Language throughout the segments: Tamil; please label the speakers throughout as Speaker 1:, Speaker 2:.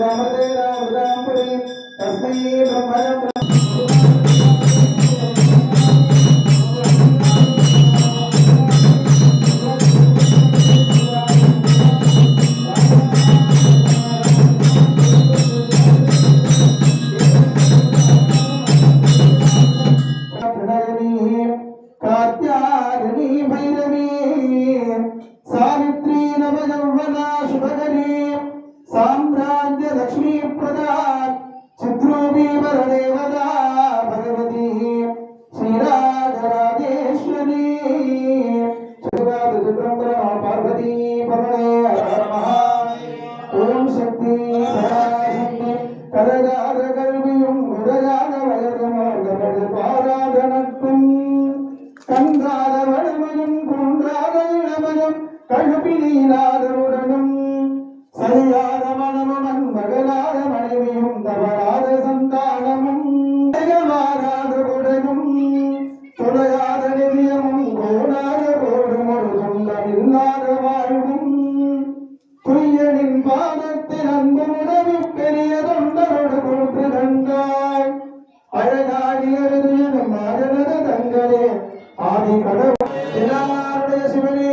Speaker 1: రామదే రామదాంపురి తస్మై బ్రహ్మణ தங்கரே எழுதியதும் மாதனது ஆதி கடவுள் சிவனே.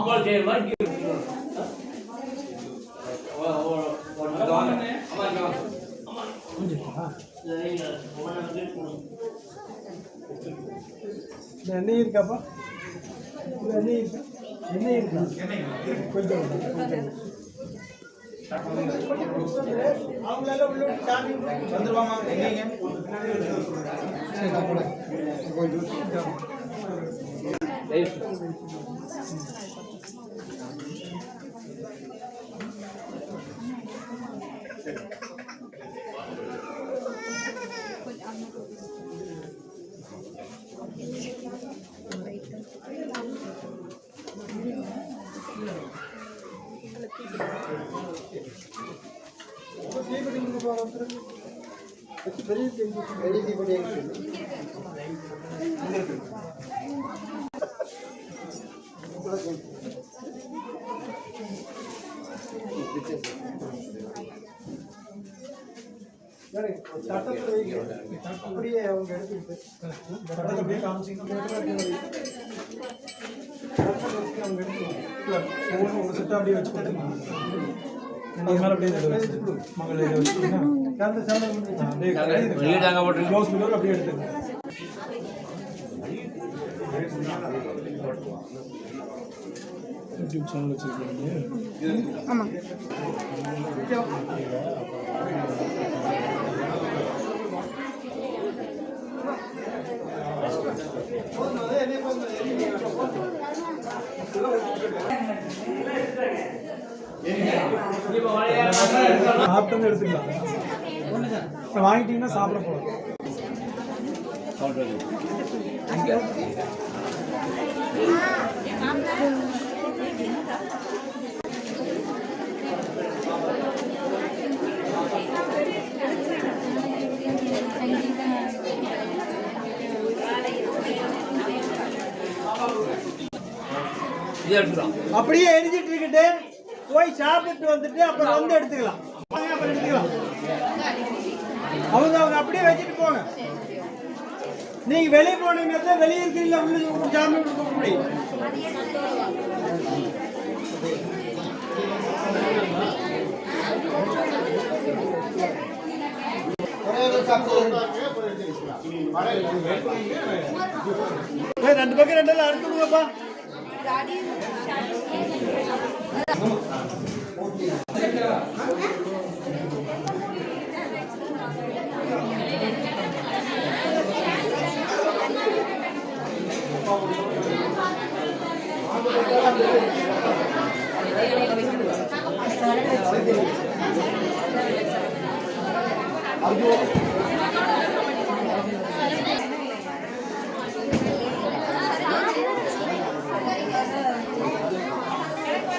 Speaker 2: மாம்பழம் செய்யற மாதிரி
Speaker 1: எண்ணெய் இருக்காப்பா? எண்ணெய் இருக்கா? எண்ணெய் இருக்கா? கொஞ்சம் அவங்களால உள்ள சாமி வந்துருவாமா? எங்கேங்க. கொஞ்சம் பெரிய பெரிய தீபடி அப்படியே அவங்க எடுத்துக்கிட்டு அவங்க எடுத்துக்கலாம் ஒரு செட்டை அப்படியே வச்சு கொடுத்துருங்க க்ளோஸ் அப்படியே எடுத்துங்க யூடியூப் சேனல் வச்சிருக்கீங்க
Speaker 3: ஆமாம்
Speaker 1: சாப்பிட்டு எடுத்துக்கலாம். வாங்கிட்டீங்கன்னா சாப்பிட போகலாம்
Speaker 2: எடுத்துக்கலாம்
Speaker 4: அப்படியே எரிஞ்சிட்டு இருக்கட்டு போய் சாப்பிட்டு வந்துட்டு அப்புறம் வந்து எடுத்துக்கலாம் அப்புறம் எடுத்துக்கலாம். அவங்க அவங்க அப்படியே வச்சுட்டு போங்க. நீங்க வெளியே போனீங்கன்னா வெளியே இருக்கீங்களா உள்ள சாமி கொடுக்க முடியும். ரெண்டு பக்கம் ரெண்டெல்லாம் அறுத்து விடுங்கப்பா.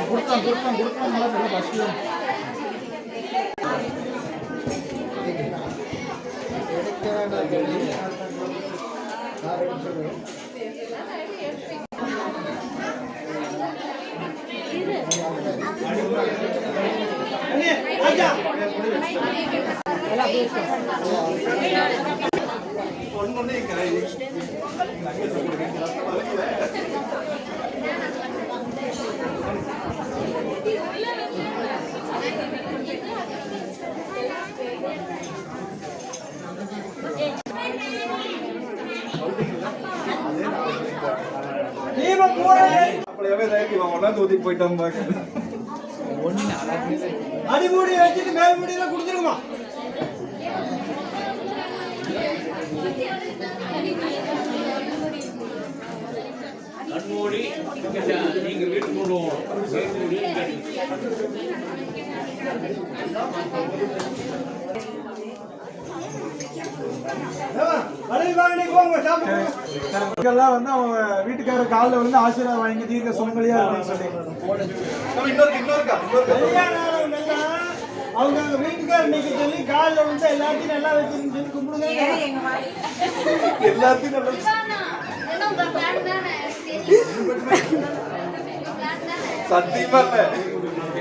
Speaker 1: கொடுத்தான் கொடுத்தான் கொடுத்தான் நல்லா தெரியல ஃபஸ்ட்டு
Speaker 4: அண்ணே, ராஜா
Speaker 3: ரைட்டி வாங்கலாம் தூத்திட்டு போயிட்டோம் பாக்க
Speaker 4: அடிமூடி வச்சுட்டு மேல் முடியெல்லாம் கொடுத்துருமா?
Speaker 2: கண்மூடி நீங்க வீட்டு போடுவோம்
Speaker 4: அடியில் வாங்கி போங்க சாப்பிட்டு
Speaker 1: இதெல்லாம் வந்து அவங்க வீட்டுக்காரர் காலில் வந்து ஆசீர்வாதம் வாங்கி தீர்க்க சுமங்கலியா அப்படின்னு சொல்லி.
Speaker 4: அவங்க அவங்க வீட்டுக்கார இன்னைக்கு சொல்லி காலில் வந்து எல்லாத்தையும் நல்லா வச்சிருந்து சொல்லி கும்பிடுங்க.
Speaker 3: எல்லாத்தையும் சத்தியமா இல்ல.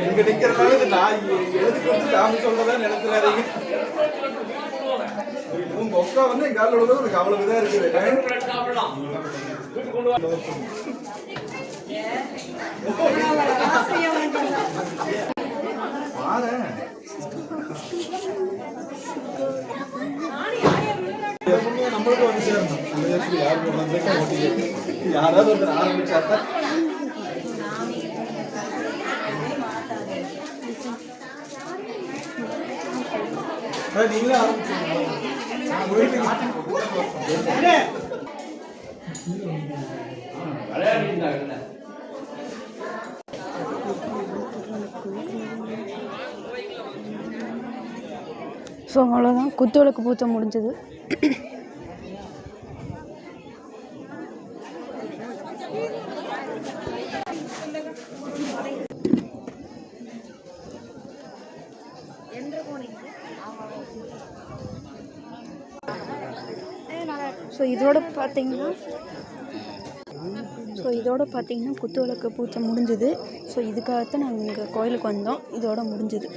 Speaker 3: இங்க நிக்கிறனால இது நான் எழுதுக்கு வந்து சாமி சொல்றதா நினைச்சுறாதீங்க உங்க அக்கா வந்து எங்க காலில் விழுந்தது உனக்கு அவ்வளவு இதா இருக்குது. பாரு
Speaker 1: நம்மளுக்கு வந்து சேரணும்
Speaker 3: யாராவது ஒருத்தர் ஆரம்பிச்சாத்தா
Speaker 1: நீங்களே
Speaker 2: ஆரம்பிச்சு
Speaker 5: ஸோ அவ்வளோதான் குத்து விளக்கு பூத்த முடிஞ்சது. ஸோ இதோட பார்த்தீங்கன்னா ஸோ இதோட பார்த்தீங்கன்னா குத்து விளக்கு பூச்சை முடிஞ்சுது. ஸோ இதுக்காகத்தான் நாங்கள் இங்கே கோயிலுக்கு வந்தோம். இதோட முடிஞ்சுது.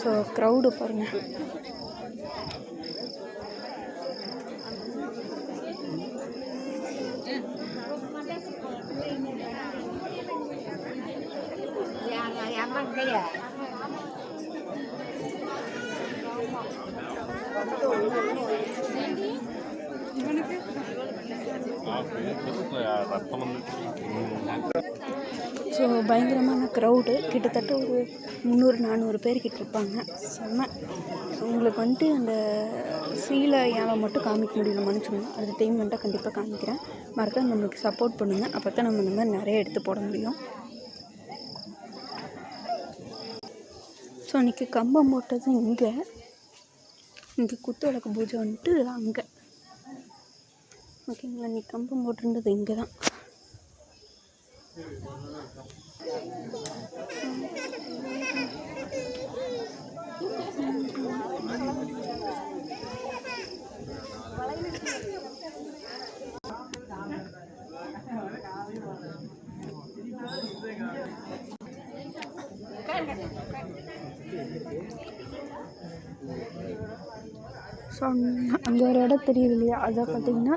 Speaker 5: ஸோ க்ரௌடு பாருங்கள் ஸோ பயங்கரமான க்ரௌடு கிட்டத்தட்ட ஒரு முந்நூறு நானூறு பேர் கிட்ட இருப்பாங்க. செம்ம. உங்களுக்கு வந்துட்டு அந்த சீலை யானை மட்டும் காமிக்க முடியல சொன்னேன் அடுத்த டைம் வந்துட்டு கண்டிப்பாக காமிக்கிறேன். மறக்காம நம்மளுக்கு சப்போர்ட் பண்ணுங்கள் அப்போ தான் நம்ம இந்த மாதிரி நிறைய எடுத்து போட முடியும். ஸோ அன்றைக்கி கம்பம் போட்டது இங்கே. இங்கே குத்து விளக்கு பூஜை வந்துட்டு அங்கே. ஓகேங்களா நீ கம்பம் போட்டிருந்தது இங்கே தான் ஸோ அங்கே ஒரு இடம் தெரியுது இல்லையா? அதை பார்த்தீங்கன்னா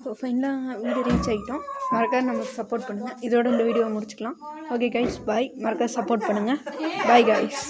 Speaker 5: ஸோ ஃபைனலாக வீடு ரீச் ஆகிட்டோம் மறக்காது நமக்கு சப்போர்ட் பண்ணுங்கள் இதோட இந்த வீடியோவை முடிச்சுக்கலாம். ஓகே கைஸ் பாய் மறக்காது சப்போர்ட் பண்ணுங்கள் பாய் கைஸ்